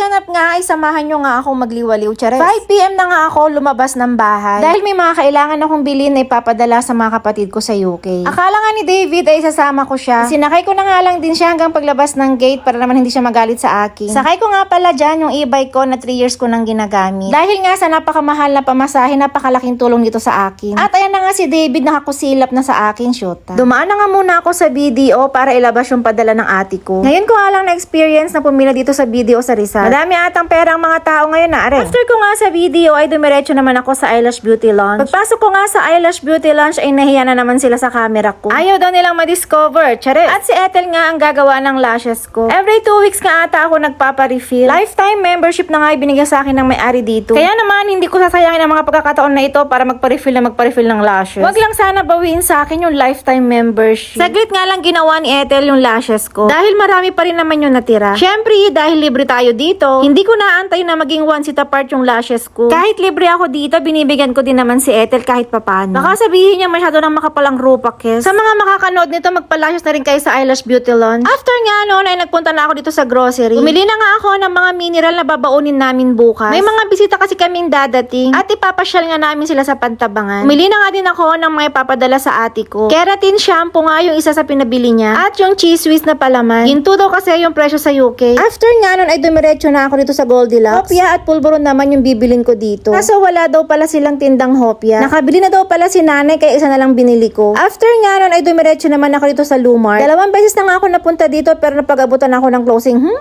ganap nga ay samahan nyo nga akong magliwaliw, chares. 5pm na nga ako lumabas ng bahay. Dahil may mga kailangan akong bilhin na ipapadala sa mga kapatid ko sa UK. Akala nga ni David ay sasama ko siya. Sinakay ko na nga lang din siya hanggang paglabas ng gate para naman hindi siya magalit sa akin. Sakay ko nga pala dyan yung e-bike ko na 3 years ko nang ginagamit. Dahil nga sa napakamahal na pamasahe, napakalaking tulong dito sa akin. At ayan na nga si David nakakusilap na sa akin, shoota. Dumaan na nga muna ako sa BDO para ilabas yung padala ng ate ko. Ngayon ko nga lang na-experience na pumila dito sa BDO sa Rizal. Madami atang pera ang mga tao ngayon na, are. After ko nga sa BDO ay dumiretso naman ako sa Eyelash Beauty Lounge. Pagpasok ko nga sa Eyelash Beauty Lounge ay nahiya na naman sila sa camera ko. Ayaw daw nilang ma-discover, charis. At si Ethel nga ang gagawa ng lashes ko. Every two weeks nga ata ako nagpapa-refill. Lifetime membership na nga ibinigay sa akin ng may-ari dito. Kaya naman hindi ko sasayangin ang mga pagkakataon na ito para magpa-refill na magpa-refill ng lashes. Wag lang sana bawiin sa akin yung lifetime membership. Saglit nga lang ginawa ni Ethel yung lashes ko. Dahil marami pa rin naman yung natira. Syempre, dahil libre tayo dito, hindi ko naantay na maging one seat apart yung lashes ko. Kahit libre ako dito, binibigyan ko din naman si Ethel kahit papano. Baka sabihin niya masyado nang makapalang rupa, Kes. Sa mga makakanood nito, magpa-lashes na rin kayo sa Eyelash Beauty Lounge. After nga noon ay nagpunta na ako dito sa grocery. Bumili na nga ako ng mga mineral na babaunin namin bukas. May mga bisita kasi kaming dadating at ipapasyal nga namin sila sa pantabangan. Bumili na nga din ako ng mga ipapadala sa ate ko. Keratin shampoo nga yung isa sa pinabili niya at yung cheese whiz na palaman. Ginto daw kasi yung presyo sa UK. After nga nun ay dumiretso na ako dito sa Goldilocks. Hopia at pulburon naman yung bibilin ko dito. Kaso wala daw pala silang tindang hopia. Nakabili na daw pala si nanay kaya isa na lang binili ko. After nga nun ay dumiretso naman ako dito sa Lumar. Dalawang beses na nga ako napunta dito pero napag-abutan ako ng closing. Hmm?